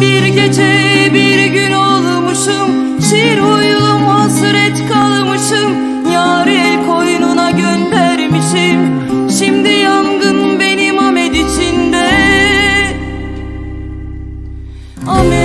Bir gece bir gün olmuşum. Şiir uyum hasret kalmışım. Yar el koynuna göndermişim. Şimdi yangın benim Ahmet içinde. Ahmet